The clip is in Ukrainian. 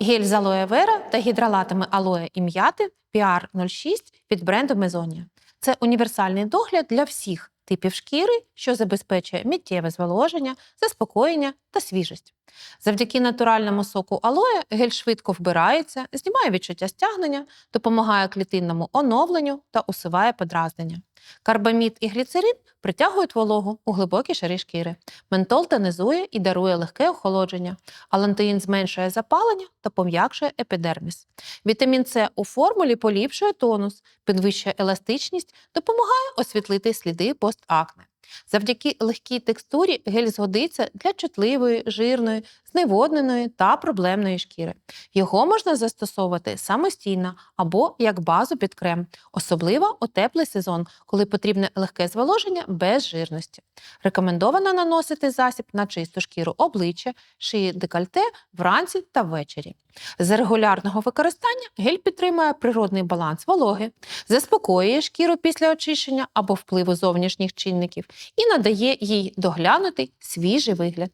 Гель з алоє вера та гідролатами алоє і м'яти PR06 від бренду Мезонія. Це універсальний догляд для всіх типів шкіри, що забезпечує миттєве зволоження, заспокоєння та свіжість. Завдяки натуральному соку алоє гель швидко вбирається, знімає відчуття стягнення, допомагає клітинному оновленню та усуває подразнення. Карбамід і гліцерин притягують вологу у глибокі шари шкіри. Ментол тонизує і дарує легке охолодження. Алантеїн зменшує запалення та пом'якшує епідерміс. Вітамін С у формулі поліпшує тонус, підвищує еластичність, допомагає освітлити сліди постакне. Завдяки легкій текстурі гель згодиться для чутливої, жирної, зневодненої та проблемної шкіри. Його можна застосовувати самостійно або як базу під крем, особливо у теплий сезон, коли потрібне легке зволоження без жирності. Рекомендовано наносити засіб на чисту шкіру обличчя, шиї декольте вранці та ввечері. З регулярного використання гель підтримує природний баланс вологи, заспокоює шкіру після очищення або впливу зовнішніх чинників і надає їй доглянутий свіжий вигляд.